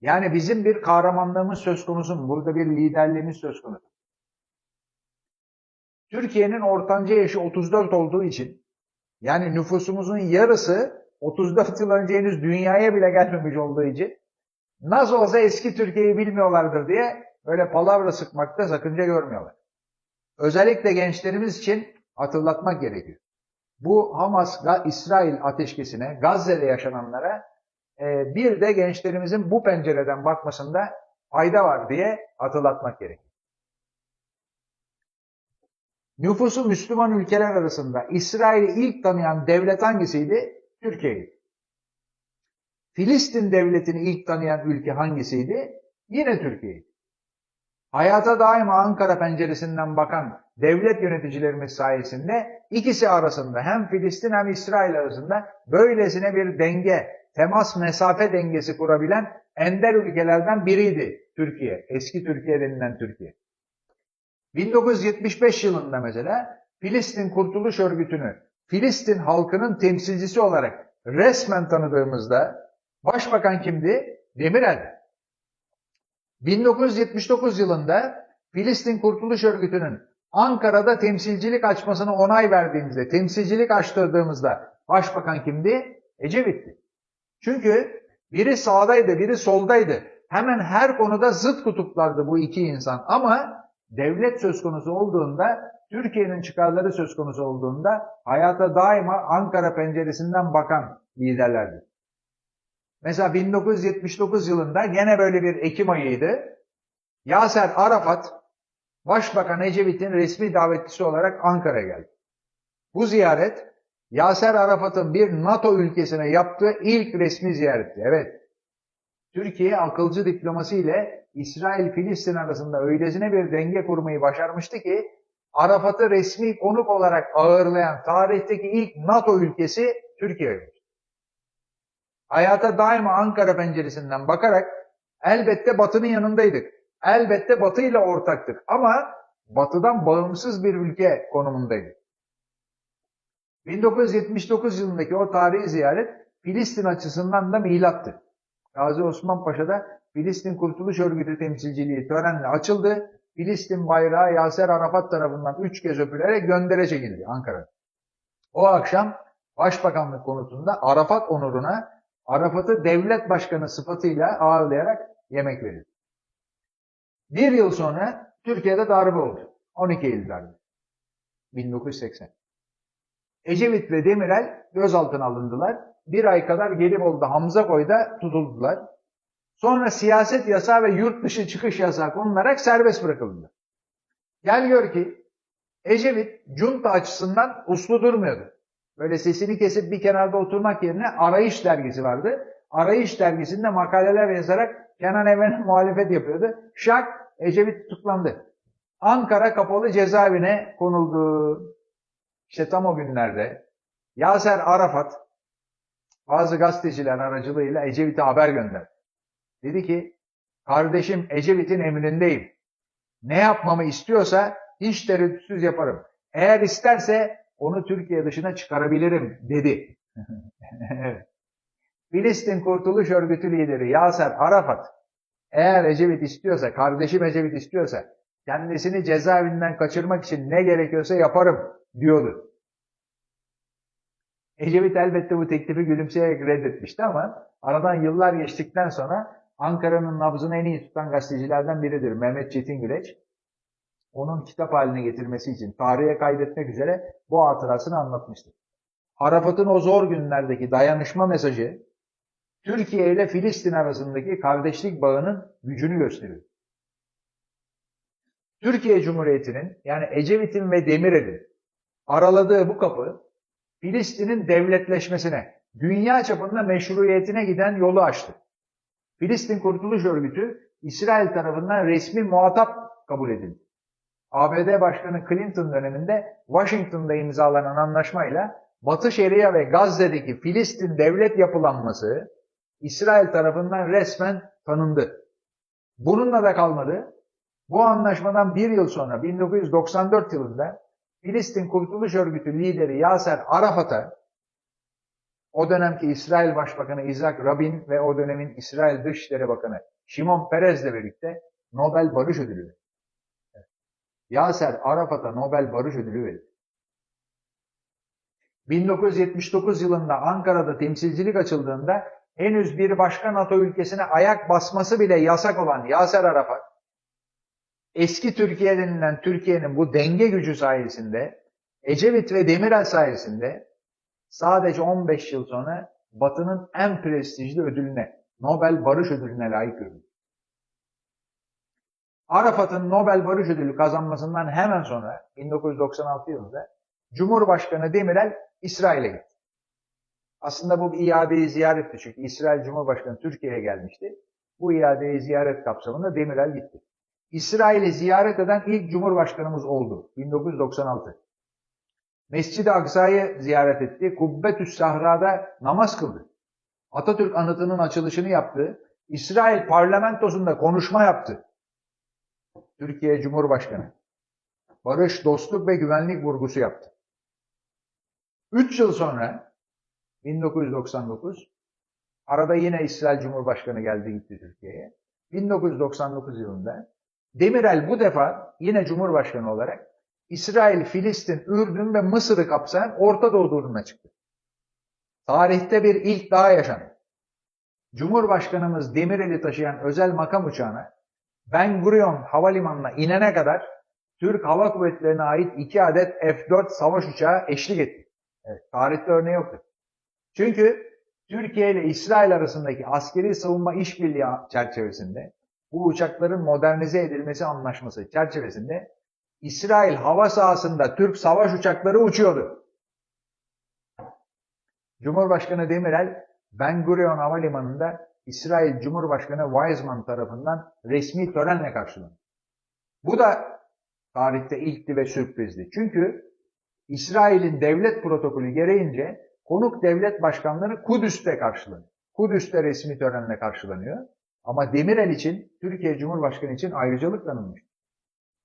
Yani bizim bir kahramanlığımız söz konusu mu? Burada bir liderliğimiz söz konusu. Türkiye'nin ortanca yaşı 34 olduğu için yani nüfusumuzun yarısı 34 yıl önce henüz dünyaya bile gelmemiş olduğu için nasıl olsa eski Türkiye'yi bilmiyorlardır diye böyle palavra sıkmakta sakınca görmüyorlar. Özellikle gençlerimiz için hatırlatmak gerekiyor. Bu Hamas-İsrail ateşkesine, Gazze'de yaşananlara bir de gençlerimizin bu pencereden bakmasında fayda var diye hatırlatmak gerekiyor. Nüfusu Müslüman ülkeler arasında İsrail'i ilk tanıyan devlet hangisiydi? Türkiye'ydi. Filistin devletini ilk tanıyan ülke hangisiydi? Yine Türkiye'ydi. Hayata daima Ankara penceresinden bakan devlet yöneticilerimiz sayesinde ikisi arasında hem Filistin hem İsrail arasında böylesine bir denge, temas mesafe dengesi kurabilen ender ülkelerden biriydi Türkiye. Eski Türkiye denilen Türkiye. 1975 yılında mesela Filistin Kurtuluş Örgütü'nü Filistin halkının temsilcisi olarak resmen tanıdığımızda başbakan kimdi? Demirel. 1979 yılında Filistin Kurtuluş Örgütü'nün Ankara'da temsilcilik açmasına onay verdiğimizde, temsilcilik açtırdığımızda başbakan kimdi? Ecevit'ti. Çünkü biri sağdaydı, biri soldaydı. Hemen her konuda zıt kutuplardı bu iki insan. Ama devlet söz konusu olduğunda, Türkiye'nin çıkarları söz konusu olduğunda hayata daima Ankara penceresinden bakan liderlerdi. Mesela 1979 yılında gene böyle bir Ekim ayıydı. Yaser Arafat, Başbakan Ecevit'in resmi davetlisi olarak Ankara'ya geldi. Bu ziyaret Yaser Arafat'ın bir NATO ülkesine yaptığı ilk resmi ziyaretti. Evet. Türkiye akılcı diplomasi ile İsrail-Filistin arasında öylesine bir denge kurmayı başarmıştı ki Arafat'ı resmi konuk olarak ağırlayan tarihteki ilk NATO ülkesi Türkiye Hayata daima Ankara penceresinden bakarak elbette Batı'nın yanındaydık. Elbette Batı ile ortaktık ama Batı'dan bağımsız bir ülke konumundaydık. 1979 yılındaki o tarihi ziyaret Filistin açısından da milattı. Gazi Osman Paşa'da Filistin Kurtuluş Örgütü temsilciliği törenle açıldı. Filistin bayrağı Yaser Arafat tarafından üç kez öpülerek göndere çekildi Ankara. O akşam Başbakanlık konutunda Arafat onuruna Arafat'ı devlet başkanı sıfatıyla ağırlayarak yemek verildi. Bir yıl sonra Türkiye'de darbe oldu. 12 Eylül darbe. 1980. Ecevit ve Demirel gözaltına alındılar. Bir ay kadar Gelibolu'da Hamza Koy'da tutuldular. Sonra siyaset yasağı ve yurt dışı çıkış yasağı konularak serbest bırakıldı. Gel gör ki Ecevit junta açısından uslu durmuyordu. Böyle sesini kesip bir kenarda oturmak yerine Arayış dergisi vardı. Arayış dergisinde makaleler yazarak Kenan Evren'e muhalefet yapıyordu. Şak Ecevit tutuklandı. Ankara kapalı cezaevine konuldu. İşte tam o günlerde Yaser Arafat bazı gazeteciler aracılığıyla Ecevit'e haber gönderdi. Dedi ki kardeşim Ecevit'in emrindeyim. Ne yapmamı istiyorsa hiç tereddütsüz yaparım. Eğer isterse onu Türkiye dışına çıkarabilirim dedi. Filistin Kurtuluş Örgütü lideri Yaser Arafat eğer Ecevit istiyorsa, kardeşim Ecevit istiyorsa kendisini cezaevinden kaçırmak için ne gerekiyorsa yaparım diyordu. Ecevit elbette bu teklifi gülümseyerek reddetmişti ama aradan yıllar geçtikten sonra Ankara'nın nabzını en iyi tutan gazetecilerden biridir Mehmet Çetin Güleç. Onun kitap haline getirmesi için tarihe kaydetmek üzere bu hatırasını anlatmıştır. Arafat'ın o zor günlerdeki dayanışma mesajı Türkiye ile Filistin arasındaki kardeşlik bağının gücünü gösteriyor. Türkiye Cumhuriyeti'nin yani Ecevit'in ve Demirel'in araladığı bu kapı Filistin'in devletleşmesine, dünya çapında meşruiyetine giden yolu açtı. Filistin Kurtuluş Örgütü İsrail tarafından resmi muhatap kabul edildi. ABD Başkanı Clinton döneminde Washington'da imzalanan anlaşmayla Batı Şeria ve Gazze'deki Filistin devlet yapılanması İsrail tarafından resmen tanındı. Bununla da kalmadı. Bu anlaşmadan bir yıl sonra 1994 yılında Filistin Kurtuluş Örgütü lideri Yaser Arafat'a o dönemki İsrail Başbakanı Isaac Rabin ve o dönemin İsrail Dışişleri Bakanı Şimon Perez'le birlikte Nobel Barış Ödülü verdi. Yaser Arafat'a Nobel Barış Ödülü verildi. 1979 yılında Ankara'da temsilcilik açıldığında henüz bir başka NATO ülkesine ayak basması bile yasak olan Yaser Arafat, eski Türkiye denilen Türkiye'nin bu denge gücü sayesinde, Ecevit ve Demirel sayesinde sadece 15 yıl sonra Batı'nın en prestijli ödülüne, Nobel Barış Ödülüne layık görüldü. Arafat'ın Nobel Barış Ödülü kazanmasından hemen sonra 1996 yılında Cumhurbaşkanı Demirel İsrail'e gitti. Aslında bu iadeyi ziyaretti çünkü İsrail Cumhurbaşkanı Türkiye'ye gelmişti. Bu iadeyi ziyaret kapsamında Demirel gitti. İsrail'i ziyaret eden ilk Cumhurbaşkanımız oldu 1996. Mescid-i Aksa'yı ziyaret etti. Kubbetüs Sahra'da namaz kıldı. Atatürk anıtının açılışını yaptı. İsrail parlamentosunda konuşma yaptı. Türkiye Cumhurbaşkanı. Barış, dostluk ve güvenlik vurgusu yaptı. Üç yıl sonra 1999 arada yine İsrail Cumhurbaşkanı geldi gitti Türkiye'ye. 1999 yılında Demirel bu defa yine Cumhurbaşkanı olarak İsrail, Filistin, Ürdün ve Mısır'ı kapsayan Orta Doğu turuna çıktı. Tarihte bir ilk daha yaşandı. Cumhurbaşkanımız Demirel'i taşıyan özel makam uçağına Ben Gurion Havalimanı'na inene kadar Türk Hava Kuvvetleri'ne ait iki adet F-4 savaş uçağı eşlik etti. Evet, tarihte örneği yoktur. Çünkü Türkiye ile İsrail arasındaki askeri savunma işbirliği çerçevesinde bu uçakların modernize edilmesi anlaşması çerçevesinde İsrail hava sahasında Türk savaş uçakları uçuyordu. Cumhurbaşkanı Demirel Ben Gurion Havalimanı'nda İsrail Cumhurbaşkanı Weizmann tarafından resmi törenle karşılandı. Bu da tarihte ilkti ve sürprizdi. Çünkü İsrail'in devlet protokolü gereğince konuk devlet başkanları Kudüs'te karşılanıyor. Kudüs'te resmi törenle karşılanıyor. Ama Demirel için, Türkiye Cumhurbaşkanı için ayrıcalık tanınmış.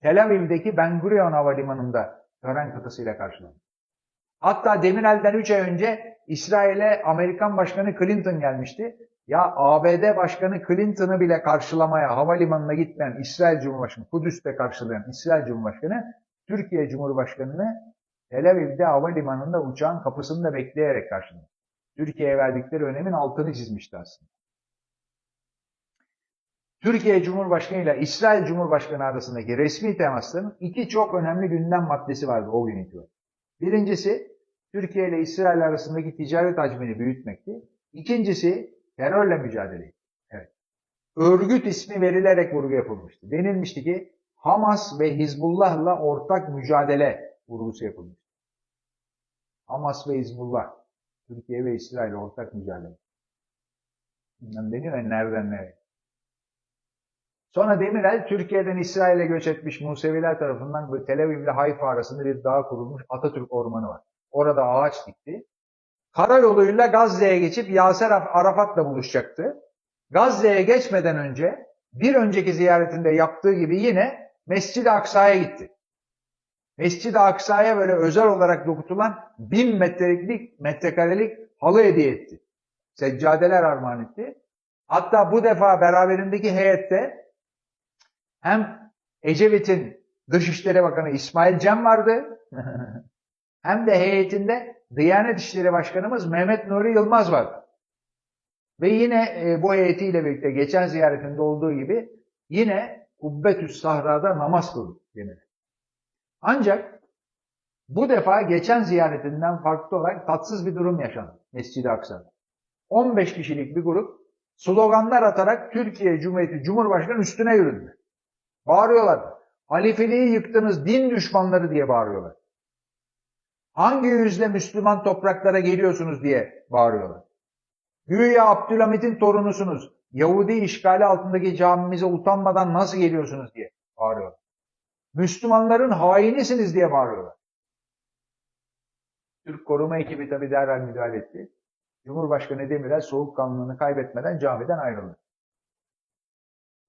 Tel Aviv'deki Ben Gurion Havalimanı'nda tören katısıyla karşılandı. Hatta Demirel'den 3 ay önce İsrail'e Amerikan Başkanı Clinton gelmişti. Ya ABD Başkanı Clinton'ı bile karşılamaya havalimanına gitmeyen İsrail Cumhurbaşkanı, Kudüs'te karşılayan İsrail Cumhurbaşkanı, Türkiye Cumhurbaşkanı'nı Tel Aviv'de havalimanında uçağın kapısında bekleyerek karşıladı. Türkiye'ye verdikleri önemin altını çizmişti aslında. Türkiye Cumhurbaşkanı ile İsrail Cumhurbaşkanı arasındaki resmi temasların iki çok önemli gündem maddesi vardı o gün itibariyle. Birincisi Türkiye ile İsrail arasındaki ticaret hacmini büyütmekti. İkincisi terörle mücadele. Evet. Örgüt ismi verilerek vurgu yapılmıştı. Denilmişti ki Hamas ve Hizbullah'la ortak mücadele vurgusu yapılmıştı. Hamas ve Hizbullah, Türkiye ve İsrail ortak mücadele. Bilmem deniyor ya nereden nereye. Sonra Demirel Türkiye'den İsrail'e göç etmiş Museviler tarafından Tel Aviv ile Hayfa arasında bir dağ kurulmuş Atatürk Ormanı var. Orada ağaç dikti. Karayoluyla Gazze'ye geçip Yaser Arafat'la buluşacaktı. Gazze'ye geçmeden önce bir önceki ziyaretinde yaptığı gibi yine Mescid-i Aksa'ya gitti. Mescid-i Aksa'ya böyle özel olarak dokutulan bin metrelik, metrekarelik halı hediye etti. Seccadeler armağan etti. Hatta bu defa beraberindeki heyette hem Ecevit'in Dışişleri Bakanı İsmail Cem vardı hem de heyetinde Diyanet İşleri Başkanımız Mehmet Nuri Yılmaz vardı. Ve yine e, bu heyetiyle birlikte geçen ziyaretinde olduğu gibi yine Kubbetüs Sahra'da namaz kıldı denir. Ancak bu defa geçen ziyaretinden farklı olarak tatsız bir durum yaşandı Mescid-i Aksa'da. 15 kişilik bir grup sloganlar atarak Türkiye Cumhuriyeti Cumhurbaşkanı üstüne yürüdü. Bağırıyorlar. Halifeliği yıktınız din düşmanları diye bağırıyorlar. Hangi yüzle Müslüman topraklara geliyorsunuz diye bağırıyorlar. Güya Abdülhamit'in torunusunuz. Yahudi işgali altındaki camimize utanmadan nasıl geliyorsunuz diye bağırıyorlar. Müslümanların hainisiniz diye bağırıyorlar. Türk koruma ekibi tabi derhal müdahale etti. Cumhurbaşkanı Demirel soğukkanlılığını kaybetmeden camiden ayrıldı.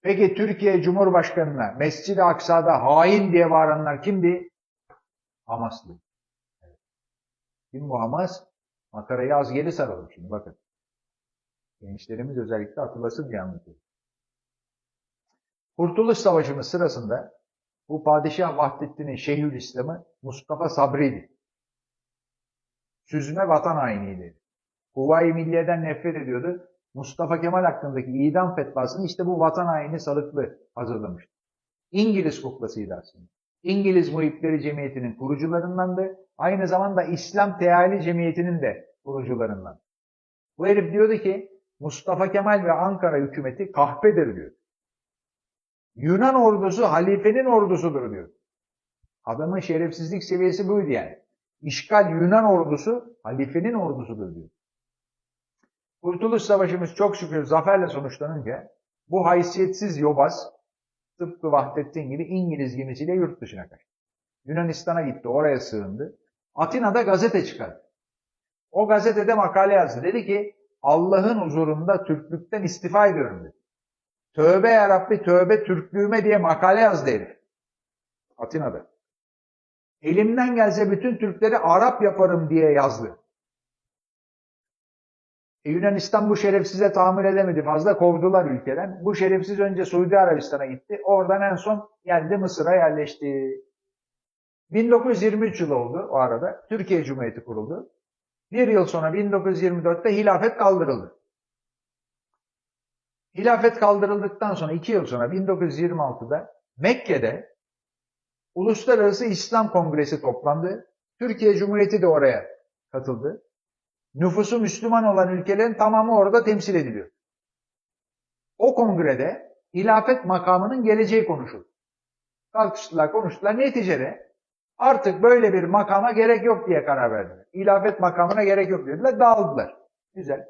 Peki Türkiye Cumhurbaşkanı'na Mescid-i Aksa'da hain diye bağıranlar kimdi? Hamaslı. Kim bu Hamas? Makarayı az geri saralım şimdi bakın. Gençlerimiz özellikle hatırlasın diye anlatıyorum. Kurtuluş Savaşı'nın sırasında bu Padişah Vahdettin'in Şeyhülislam'ı Mustafa Sabri'ydi. Süzme vatan hainiydi. Huvayi Milliye'den nefret ediyordu. Mustafa Kemal hakkındaki idam fetvasını işte bu vatan haini Salıklı hazırlamıştı. İngiliz kuklasıydı aslında. İngiliz Muhipleri Cemiyeti'nin kurucularındandı. Aynı zamanda İslam Teali Cemiyeti'nin de kurucularından. Bu herif diyordu ki Mustafa Kemal ve Ankara hükümeti kahpedir diyor. Yunan ordusu halifenin ordusudur diyor. Adamın şerefsizlik seviyesi buydu yani. İşgal Yunan ordusu halifenin ordusudur diyor. Kurtuluş Savaşımız çok şükür zaferle sonuçlanınca bu haysiyetsiz yobaz tıpkı Vahdettin gibi İngiliz gemisiyle yurt dışına kaçtı. Yunanistan'a gitti, oraya sığındı. Atina'da gazete çıkardı. O gazetede makale yazdı. Dedi ki Allah'ın huzurunda Türklükten istifa ediyorum dedi. Tövbe yarabbi tövbe Türklüğüme diye makale yazdı herif. Atina'da. Elimden gelse bütün Türkleri Arap yaparım diye yazdı. E Yunanistan bu şerefsize tahammül edemedi. Fazla kovdular ülkeden. Bu şerefsiz önce Suudi Arabistan'a gitti. Oradan en son geldi Mısır'a yerleşti. 1923 yılı oldu o arada. Türkiye Cumhuriyeti kuruldu. Bir yıl sonra 1924'te hilafet kaldırıldı. Hilafet kaldırıldıktan sonra iki yıl sonra 1926'da Mekke'de Uluslararası İslam Kongresi toplandı. Türkiye Cumhuriyeti de oraya katıldı. Nüfusu Müslüman olan ülkelerin tamamı orada temsil ediliyor. O kongrede hilafet makamının geleceği konuşuldu. Tartıştılar, konuştular. Neticede artık böyle bir makama gerek yok diye karar verdiler. Hilafet makamına gerek yok dediler, dağıldılar. Güzel.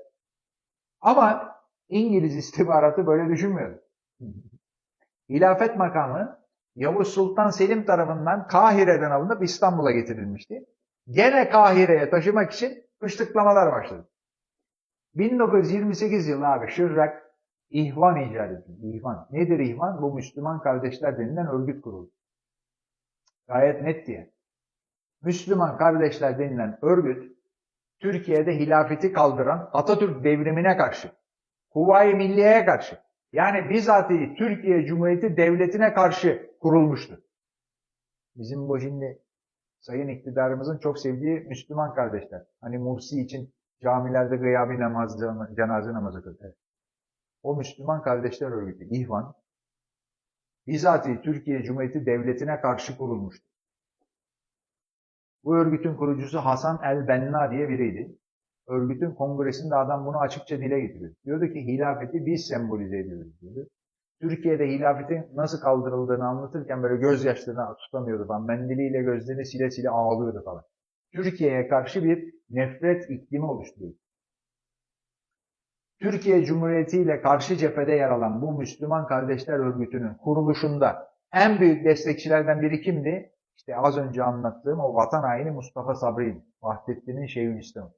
Ama İngiliz istihbaratı böyle düşünmüyordu. Hilafet makamı Yavuz Sultan Selim tarafından Kahire'den alınıp İstanbul'a getirilmişti. Gene Kahire'ye taşımak için kışlıklamalar başladı. 1928 yılı abi Şırrak İhvan icat edildi. İhvan. Nedir İhvan? Bu Müslüman Kardeşler denilen örgüt kuruldu. Gayet net diye. Müslüman Kardeşler denilen örgüt Türkiye'de hilafeti kaldıran Atatürk devrimine karşı, Huvayi Milliye'ye karşı, yani bizatihi Türkiye Cumhuriyeti Devleti'ne karşı kurulmuştu. Bizim bu şimdi sayın iktidarımızın çok sevdiği Müslüman kardeşler. Hani Mursi için camilerde gıyabi namaz, cenaze namazı kıldı. O Müslüman Kardeşler Örgütü, İhvan, bizatihi Türkiye Cumhuriyeti Devleti'ne karşı kurulmuştu. Bu örgütün kurucusu Hasan el-Benna diye biriydi. Örgütün kongresinde adam bunu açıkça dile getiriyor. Diyordu ki hilafeti biz sembolize ediyoruz diyordu. Türkiye'de hilafetin nasıl kaldırıldığını anlatırken böyle gözyaşlarını tutamıyordu falan. Mendiliyle gözlerini sile sile ağlıyordu falan. Türkiye'ye karşı bir nefret iklimi oluşturuyor. Türkiye Cumhuriyeti ile karşı cephede yer alan bu Müslüman Kardeşler Örgütü'nün kuruluşunda en büyük destekçilerden biri kimdi? İşte az önce anlattığım o vatan haini Mustafa Sabri, Vahdettin'in Şeyhülislam'ı.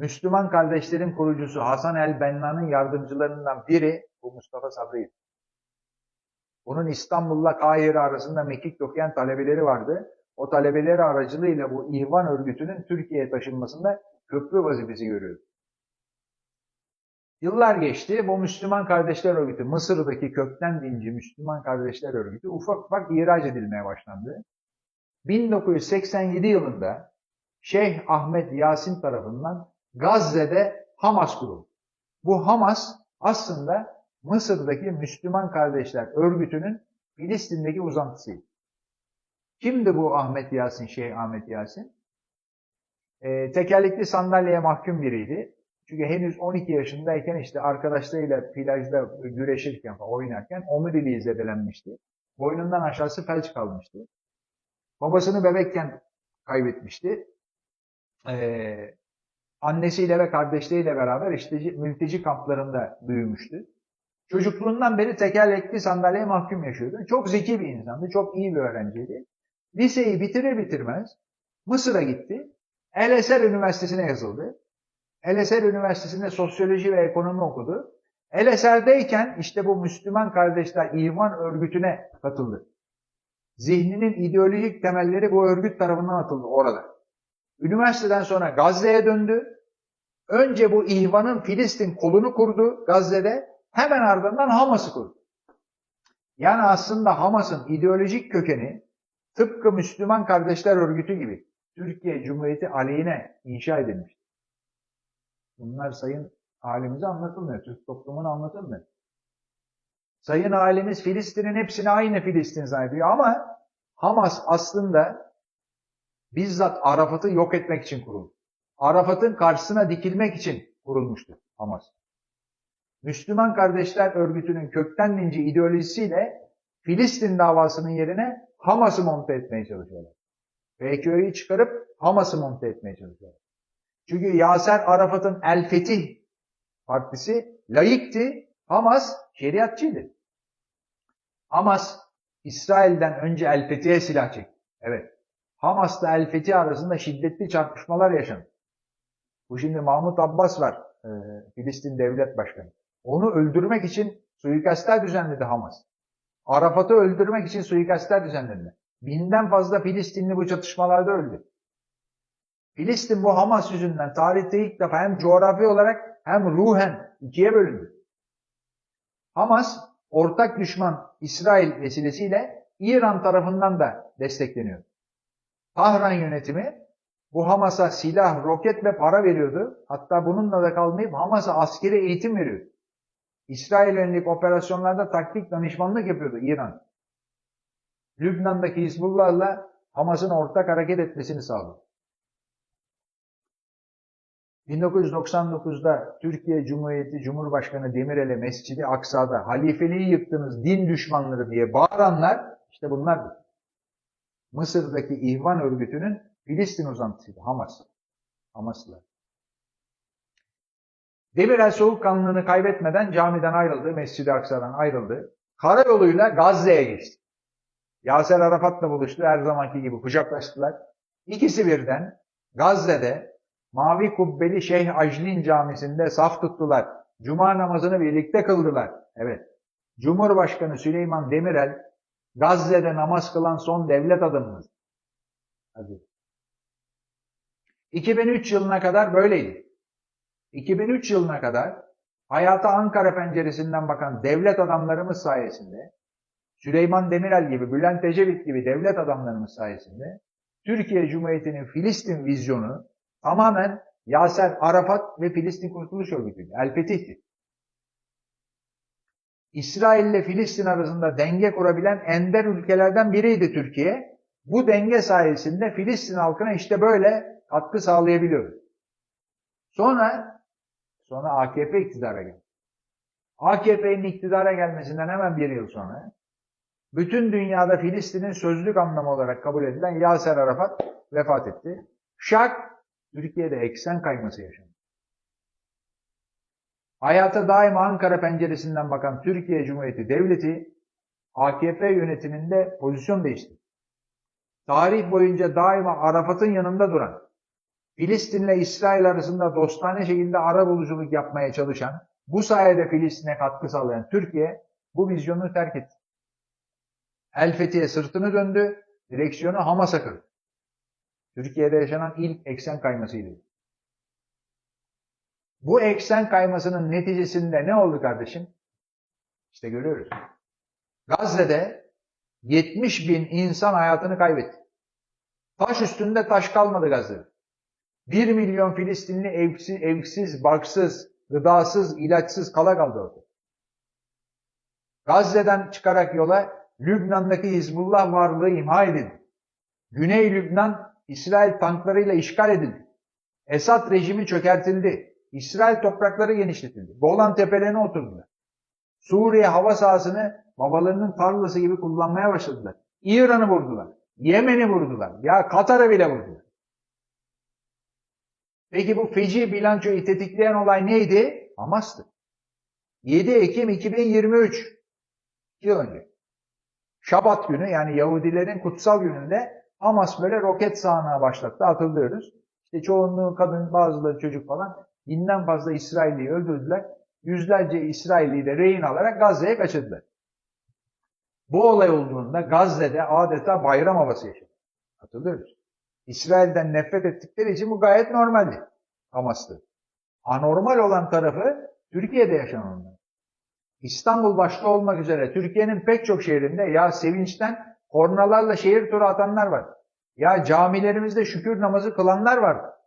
Müslüman kardeşlerin kurucusu Hasan el-Benna'nın yardımcılarından biri bu Mustafa Sabri. Bunun İstanbul'la Kahire arasında mekik okuyan talebeleri vardı. O talebeleri aracılığıyla bu İhvan örgütünün Türkiye'ye taşınmasında köprü vazifesi görüyordu. Yıllar geçti. Bu Müslüman Kardeşler Örgütü, Mısır'daki kökten dinci Müslüman Kardeşler Örgütü ufak ufak ihraç edilmeye başlandı. 1987 yılında Şeyh Ahmet Yasin tarafından Gazze'de Hamas kuruldu. Bu Hamas aslında Mısır'daki Müslüman Kardeşler Örgütü'nün Filistin'deki uzantısıydı. Kimdi bu Ahmet Yasin, Şeyh Ahmet Yasin? Ee, tekerlekli sandalyeye mahkum biriydi. Çünkü henüz 12 yaşındayken işte arkadaşlarıyla plajda güreşirken oynarken omuriliği zedelenmişti. Boynundan aşağısı felç kalmıştı. Babasını bebekken kaybetmişti. Ee, annesiyle ve kardeşleriyle beraber işte mülteci kamplarında büyümüştü. Çocukluğundan beri tekerlekli sandalyeye mahkum yaşıyordu. Çok zeki bir insandı, çok iyi bir öğrenciydi. Liseyi bitirir bitirmez Mısır'a gitti. El Eser Üniversitesi'ne yazıldı. El Eser Üniversitesi'nde sosyoloji ve ekonomi okudu. El Eser'deyken işte bu Müslüman Kardeşler İhvan Örgütü'ne katıldı. Zihninin ideolojik temelleri bu örgüt tarafından atıldı orada. Üniversiteden sonra Gazze'ye döndü. Önce bu İhvan'ın Filistin kolunu kurdu Gazze'de. Hemen ardından Hamas'ı kurdu. Yani aslında Hamas'ın ideolojik kökeni tıpkı Müslüman Kardeşler Örgütü gibi Türkiye Cumhuriyeti aleyhine inşa edilmiş. Bunlar sayın halimize anlatılmıyor. Türk toplumuna anlatılmıyor. Sayın halimiz Filistin'in hepsini aynı Filistin zannediyor ama Hamas aslında bizzat Arafat'ı yok etmek için kuruldu. Arafat'ın karşısına dikilmek için kurulmuştu Hamas. Müslüman Kardeşler Örgütü'nün kökten dinci ideolojisiyle Filistin davasının yerine Hamas'ı monte etmeye çalışıyorlar. PKK'yı çıkarıp Hamas'ı monte etmeye çalışıyorlar. Çünkü Yaser Arafat'ın El Fetih partisi layıktı, Hamas şeriatçıydı. Hamas İsrail'den önce El Fetih'e silah çekti. Evet. Hamas'la El Fetih arasında şiddetli çarpışmalar yaşandı. Bu şimdi Mahmut Abbas var, e, Filistin Devlet Başkanı. Onu öldürmek için suikastler düzenledi Hamas. Arafat'ı öldürmek için suikastler düzenledi. Binden fazla Filistinli bu çatışmalarda öldü. Filistin bu Hamas yüzünden tarihte ilk defa hem coğrafi olarak hem ruhen ikiye bölündü. Hamas ortak düşman İsrail vesilesiyle İran tarafından da destekleniyor. Tahran yönetimi bu Hamas'a silah, roket ve para veriyordu. Hatta bununla da kalmayıp Hamas'a askeri eğitim veriyordu. İsrail yönelik operasyonlarda taktik danışmanlık yapıyordu İran. Lübnan'daki Hizbullah'la Hamas'ın ortak hareket etmesini sağladı. 1999'da Türkiye Cumhuriyeti Cumhurbaşkanı Demirel'e Mescidi Aksa'da halifeliği yıktınız din düşmanları diye bağıranlar işte bunlardır. Mısır'daki İhvan örgütünün Filistin uzantısıydı Hamas. Hamaslılar. Demirel soğukkanlılığını kaybetmeden camiden ayrıldı, Mescid-i Aksa'dan ayrıldı. Karayoluyla Gazze'ye geçti. Yaser Arafat'la buluştu, her zamanki gibi kucaklaştılar. İkisi birden Gazze'de Mavi Kubbeli Şeyh Ajlin Camisi'nde saf tuttular. Cuma namazını birlikte kıldılar. Evet. Cumhurbaşkanı Süleyman Demirel Gazze'de namaz kılan son devlet adamımız. Hadi. 2003 yılına kadar böyleydi. 2003 yılına kadar hayata Ankara penceresinden bakan devlet adamlarımız sayesinde, Süleyman Demirel gibi, Bülent Ecevit gibi devlet adamlarımız sayesinde Türkiye Cumhuriyeti'nin Filistin vizyonu tamamen Yaser Arafat ve Filistin Kurtuluş Örgütü'ydü. El Fetih'ti. İsrail ile Filistin arasında denge kurabilen ender ülkelerden biriydi Türkiye. Bu denge sayesinde Filistin halkına işte böyle katkı sağlayabiliyoruz. Sonra sonra AKP iktidara geldi. AKP'nin iktidara gelmesinden hemen bir yıl sonra bütün dünyada Filistin'in sözlük anlamı olarak kabul edilen Yaser Arafat vefat etti. Şak Türkiye'de eksen kayması yaşandı. Hayata daima Ankara penceresinden bakan Türkiye Cumhuriyeti Devleti AKP yönetiminde pozisyon değişti. Tarih boyunca daima Arafat'ın yanında duran, Filistin'le İsrail arasında dostane şekilde ara buluculuk yapmaya çalışan, bu sayede Filistin'e katkı sağlayan Türkiye bu vizyonu terk etti. El Fethi'ye sırtını döndü, direksiyonu Hamas'a kırdı. Türkiye'de yaşanan ilk eksen kaymasıydı. Bu eksen kaymasının neticesinde ne oldu kardeşim? İşte görüyoruz. Gazze'de 70 bin insan hayatını kaybetti. Taş üstünde taş kalmadı Gazze'de. 1 milyon Filistinli evsiz, evsiz, barksız, gıdasız, ilaçsız kala kaldı orada. Gazze'den çıkarak yola Lübnan'daki Hizbullah varlığı imha edildi. Güney Lübnan İsrail tanklarıyla işgal edildi. Esad rejimi çökertildi. İsrail toprakları genişletildi. Golan tepelerine oturdular. Suriye hava sahasını babalarının tarlası gibi kullanmaya başladılar. İran'ı vurdular. Yemen'i vurdular. Ya Katar'ı bile vurdular. Peki bu feci bilançoyu tetikleyen olay neydi? Hamas'tı. 7 Ekim 2023 yıl önce. Şabat günü yani Yahudilerin kutsal gününde Hamas böyle roket sahana başlattı hatırlıyoruz. İşte çoğunluğu kadın bazıları çocuk falan binden fazla İsrailliyi öldürdüler. Yüzlerce İsrailliyi de rehin alarak Gazze'ye kaçırdılar. Bu olay olduğunda Gazze'de adeta bayram havası yaşadı. Hatırlıyoruz. İsrail'den nefret ettikleri için bu gayet normaldi. Hamas'tı. Anormal olan tarafı Türkiye'de yaşananlar. İstanbul başta olmak üzere Türkiye'nin pek çok şehrinde ya sevinçten kornalarla şehir turu atanlar var. Ya camilerimizde şükür namazı kılanlar var.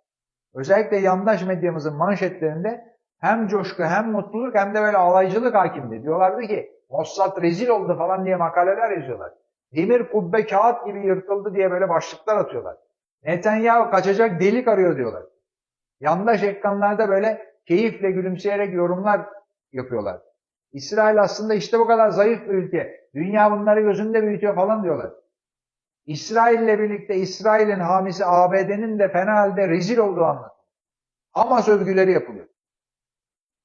Özellikle yandaş medyamızın manşetlerinde hem coşku hem mutluluk hem de böyle alaycılık hakimdi. Diyorlardı ki Mossad rezil oldu falan diye makaleler yazıyorlar. Demir kubbe kağıt gibi yırtıldı diye böyle başlıklar atıyorlar. Netanyahu kaçacak delik arıyor diyorlar. Yandaş ekranlarda böyle keyifle gülümseyerek yorumlar yapıyorlar. İsrail aslında işte bu kadar zayıf bir ülke. Dünya bunları gözünde büyütüyor falan diyorlar. İsrail'le birlikte İsrail'in hamisi ABD'nin de fena halde rezil olduğu anlatılıyor. Hamas övgüleri yapılıyor.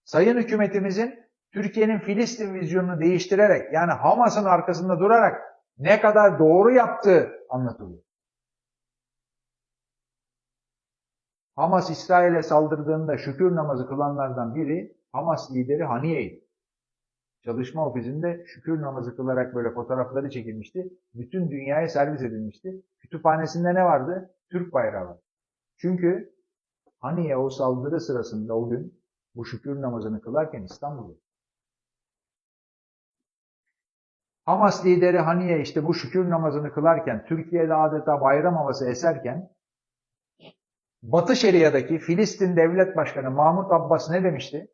Sayın hükümetimizin Türkiye'nin Filistin vizyonunu değiştirerek yani Hamas'ın arkasında durarak ne kadar doğru yaptığı anlatılıyor. Hamas İsrail'e saldırdığında şükür namazı kılanlardan biri Hamas lideri Haniye'ydi. Çalışma ofisinde şükür namazı kılarak böyle fotoğrafları çekilmişti. Bütün dünyaya servis edilmişti. Kütüphanesinde ne vardı? Türk bayrağı var. Çünkü Haniye o saldırı sırasında o gün bu şükür namazını kılarken İstanbul'da. Hamas lideri Haniye işte bu şükür namazını kılarken Türkiye'de adeta bayram havası eserken Batı Şeria'daki Filistin Devlet Başkanı Mahmut Abbas ne demişti?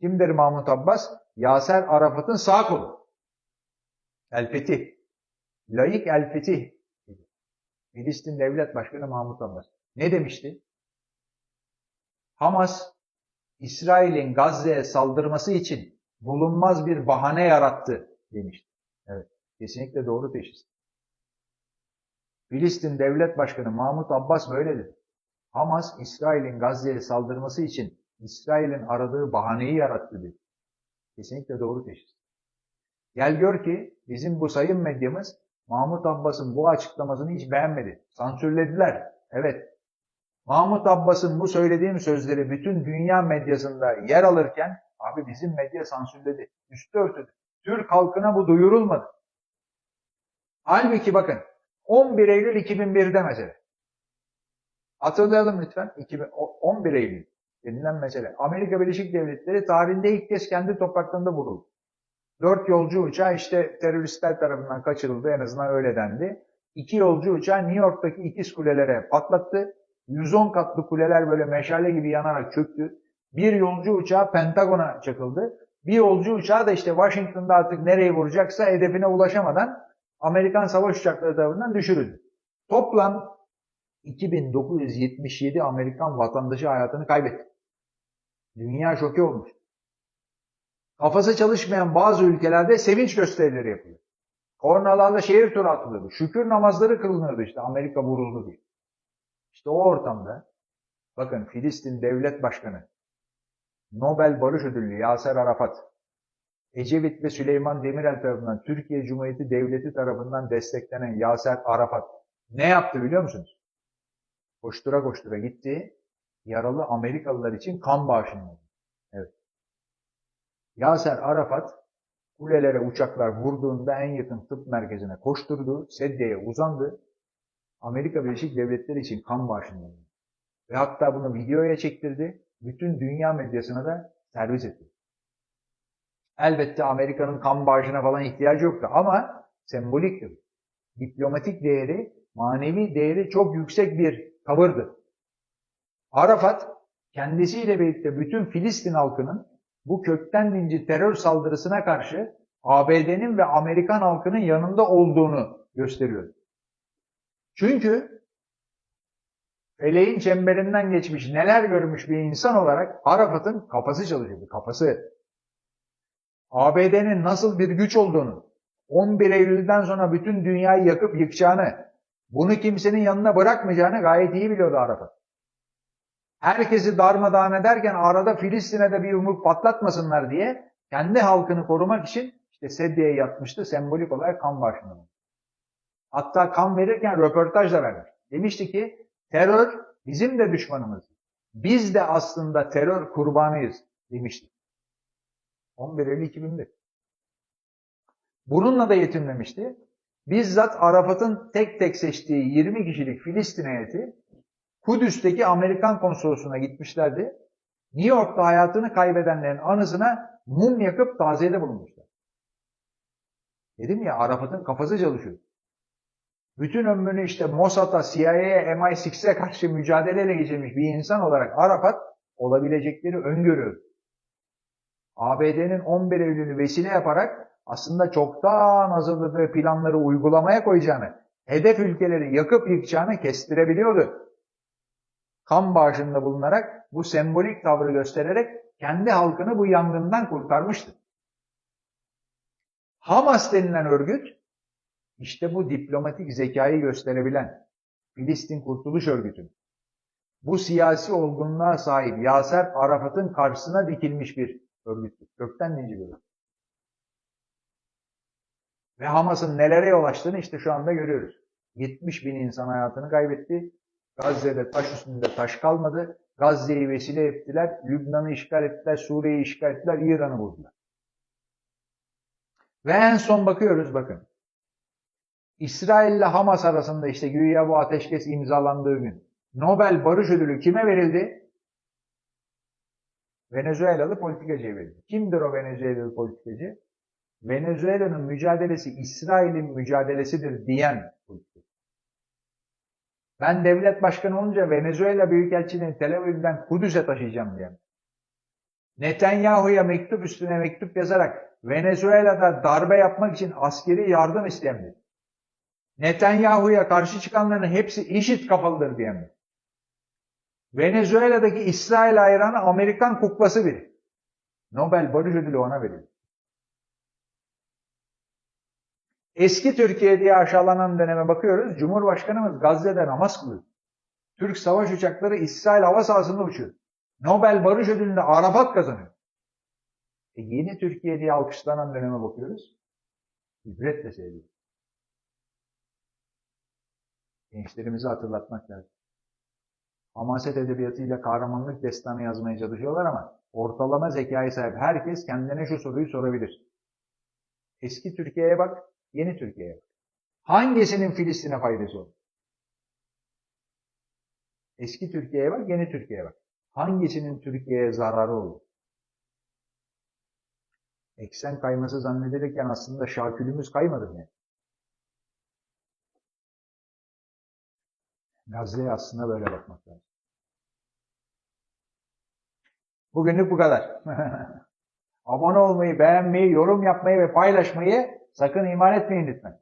Kimdir Mahmut Abbas? Yaser Arafat'ın sağ kolu. El Fetih. Layık El Fetih. Filistin Devlet Başkanı Mahmut Abbas. Ne demişti? Hamas, İsrail'in Gazze'ye saldırması için bulunmaz bir bahane yarattı demişti. Evet, kesinlikle doğru teşhis. Filistin Devlet Başkanı Mahmut Abbas böyle dedi. Hamas, İsrail'in Gazze'ye saldırması için İsrail'in aradığı bahaneyi yarattı dedi. Kesinlikle doğru teşhis. Gel gör ki bizim bu sayın medyamız Mahmut Abbas'ın bu açıklamasını hiç beğenmedi. Sansürlediler. Evet. Mahmut Abbas'ın bu söylediğim sözleri bütün dünya medyasında yer alırken abi bizim medya sansürledi. Üstü örtüdü. Türk halkına bu duyurulmadı. Halbuki bakın 11 Eylül 2001'de mesela. Hatırlayalım lütfen. 2000, 11 Eylül denilen mesele. Amerika Birleşik Devletleri tarihinde ilk kez kendi topraklarında vuruldu. Dört yolcu uçağı işte teröristler tarafından kaçırıldı en azından öyle dendi. İki yolcu uçağı New York'taki ikiz kulelere patlattı. 110 katlı kuleler böyle meşale gibi yanarak çöktü. Bir yolcu uçağı Pentagon'a çakıldı. Bir yolcu uçağı da işte Washington'da artık nereye vuracaksa hedefine ulaşamadan Amerikan savaş uçakları tarafından düşürüldü. Toplam 2977 Amerikan vatandaşı hayatını kaybetti. Dünya şoke olmuş. Kafası çalışmayan bazı ülkelerde sevinç gösterileri yapılıyor. Kornalarla şehir turu atılıyordu. Şükür namazları kılınıyordu işte Amerika vuruldu diye. İşte o ortamda bakın Filistin Devlet Başkanı Nobel Barış Ödüllü Yaser Arafat Ecevit ve Süleyman Demirel tarafından Türkiye Cumhuriyeti Devleti tarafından desteklenen Yaser Arafat ne yaptı biliyor musunuz? Koştura koştura gitti. Yaralı Amerikalılar için kan bağışını Evet. Yaser Arafat kulelere uçaklar vurduğunda en yakın tıp merkezine koşturdu. Sedyeye uzandı. Amerika Birleşik Devletleri için kan bağışını Ve hatta bunu videoya çektirdi. Bütün dünya medyasına da servis etti. Elbette Amerika'nın kan bağışına falan ihtiyacı yoktu ama semboliktir. Diplomatik değeri, manevi değeri çok yüksek bir tavırdı. Arafat kendisiyle birlikte bütün Filistin halkının bu kökten dinci terör saldırısına karşı ABD'nin ve Amerikan halkının yanında olduğunu gösteriyor. Çünkü feleğin çemberinden geçmiş, neler görmüş bir insan olarak Arafat'ın kafası çalışıyordu, kafası. ABD'nin nasıl bir güç olduğunu, 11 Eylül'den sonra bütün dünyayı yakıp yıkacağını, bunu kimsenin yanına bırakmayacağını gayet iyi biliyordu Arafat. Herkesi darmadağın ederken arada Filistin'e de bir yumruk patlatmasınlar diye kendi halkını korumak için işte sedyeye yatmıştı sembolik olarak kan bağışlandı. Hatta kan verirken röportaj da vermiş. Demişti ki terör bizim de düşmanımız. Biz de aslında terör kurbanıyız demişti. 11 Eylül 2001. Bununla da yetinmemişti. bizzat Arafat'ın tek tek seçtiği 20 kişilik Filistin heyeti Kudüs'teki Amerikan konsolosluğuna gitmişlerdi. New York'ta hayatını kaybedenlerin anısına mum yakıp taziyede bulunmuşlar. Dedim ya Arafat'ın kafası çalışıyor. Bütün ömrünü işte Mossad'a, CIA'ye, MI6'e karşı mücadeleyle geçirmiş bir insan olarak Arafat olabilecekleri öngörüyor. ABD'nin 11 Eylül'ü vesile yaparak aslında çoktan hazırladığı planları uygulamaya koyacağını, hedef ülkeleri yakıp yıkacağını kestirebiliyordu. Kan bağışında bulunarak bu sembolik tavrı göstererek kendi halkını bu yangından kurtarmıştı. Hamas denilen örgüt işte bu diplomatik zekayı gösterebilen Filistin Kurtuluş Örgütü. Bu siyasi olgunluğa sahip Yaser Arafat'ın karşısına dikilmiş bir örgüttür. Gökten dinci bir örgüt. Ve Hamas'ın nelere yol açtığını işte şu anda görüyoruz. 70 bin insan hayatını kaybetti. Gazze'de taş üstünde taş kalmadı. Gazze'yi vesile ettiler. Lübnan'ı işgal ettiler. Suriye'yi işgal ettiler. İran'ı vurdular. Ve en son bakıyoruz bakın. İsrail ile Hamas arasında işte güya bu ateşkes imzalandığı gün Nobel Barış Ödülü kime verildi? Venezuelalı politikacıya verildi. Kimdir o Venezuelalı politikacı? Venezuela'nın mücadelesi İsrail'in mücadelesidir diyen politikacı. Ben devlet başkanı olunca Venezuela Büyükelçiliğini Tel Aviv'den Kudüs'e taşıyacağım diyen. Netanyahu'ya mektup üstüne mektup yazarak Venezuela'da darbe yapmak için askeri yardım isteyen. Netanyahu'ya karşı çıkanların hepsi işit kafalıdır diyen. Venezuela'daki İsrail hayranı Amerikan kuklası biri. Nobel Barış Ödülü ona verildi. Eski Türkiye diye aşağılanan döneme bakıyoruz. Cumhurbaşkanımız Gazze'de namaz kılıyor. Türk savaş uçakları İsrail hava sahasında uçuyor. Nobel Barış Ödülü'nde Arafat kazanıyor. E yeni Türkiye diye alkışlanan döneme bakıyoruz. İbretle seyrediyor. Gençlerimizi hatırlatmak lazım. Hamaset edebiyatıyla kahramanlık destanı yazmaya çalışıyorlar ama ortalama zekaya sahip herkes kendine şu soruyu sorabilir. Eski Türkiye'ye bak, yeni Türkiye'ye bak. Hangisinin Filistin'e faydası olur? Eski Türkiye'ye bak, yeni Türkiye'ye bak. Hangisinin Türkiye'ye zararı olur? Eksen kayması zannedilirken aslında şakülümüz kaymadı mı? Gazze'ye aslında böyle bakmak lazım. Bugünlük bu kadar. Abone olmayı, beğenmeyi, yorum yapmayı ve paylaşmayı sakın ihmal etmeyin lütfen.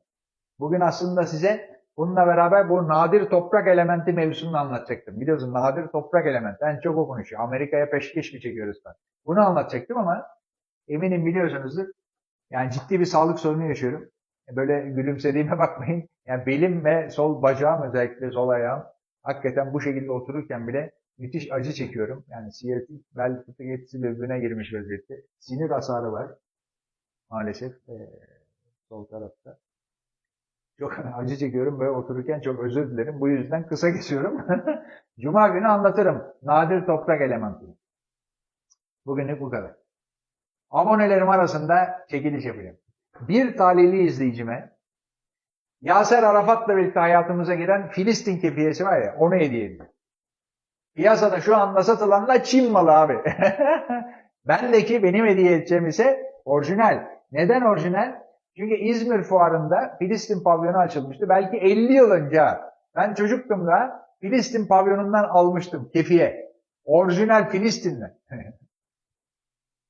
Bugün aslında size bununla beraber bu nadir toprak elementi mevzusunu anlatacaktım. Biliyorsun nadir toprak elementi en çok o konuşuyor. Amerika'ya peşkeş mi çekiyoruz ben? Bunu anlatacaktım ama eminim biliyorsunuzdur. Yani ciddi bir sağlık sorunu yaşıyorum. Böyle gülümsediğime bakmayın. Yani belim ve sol bacağım özellikle sol ayağım hakikaten bu şekilde otururken bile müthiş acı çekiyorum. Yani siyatik bel fıtık etisi birbirine girmiş vaziyette. Sinir hasarı var maalesef e, sol tarafta. Çok acı çekiyorum böyle otururken çok özür dilerim. Bu yüzden kısa geçiyorum. Cuma günü anlatırım. Nadir toprak elementi. Bugünlük bu kadar. Abonelerim arasında çekiliş yapacağım. Bir talihli izleyicime Yaser Arafat'la birlikte hayatımıza giren Filistin kefiyesi var ya onu hediye ediyor. Piyasada şu anda satılanlar Çin malı abi. Bendeki benim hediye edeceğim ise orijinal. Neden orijinal? Çünkü İzmir fuarında Filistin pavyonu açılmıştı. Belki 50 yıl önce. Ben çocuktum da Filistin pavyonundan almıştım kefiye. Orijinal Filistin'den.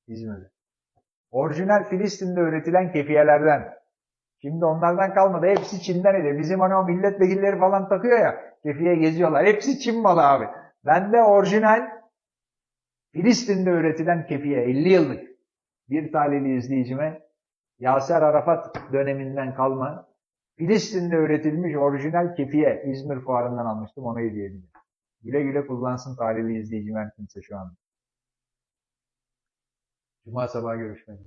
İzmir'de. Orijinal Filistin'de üretilen kefiyelerden. Şimdi onlardan kalmadı. Hepsi Çin'den ediyor. Bizim hani o milletvekilleri falan takıyor ya. Kefiye geziyorlar. Hepsi Çin malı abi. Bende orijinal Filistin'de üretilen kefiye 50 yıllık bir talihli izleyicime Yaser Arafat döneminden kalma Filistin'de üretilmiş orijinal kefiye İzmir fuarından almıştım. Onu hediye edeyim. Güle güle kullansın talihli izleyicim her kimse şu an. Cuma sabahı görüşmek üzere.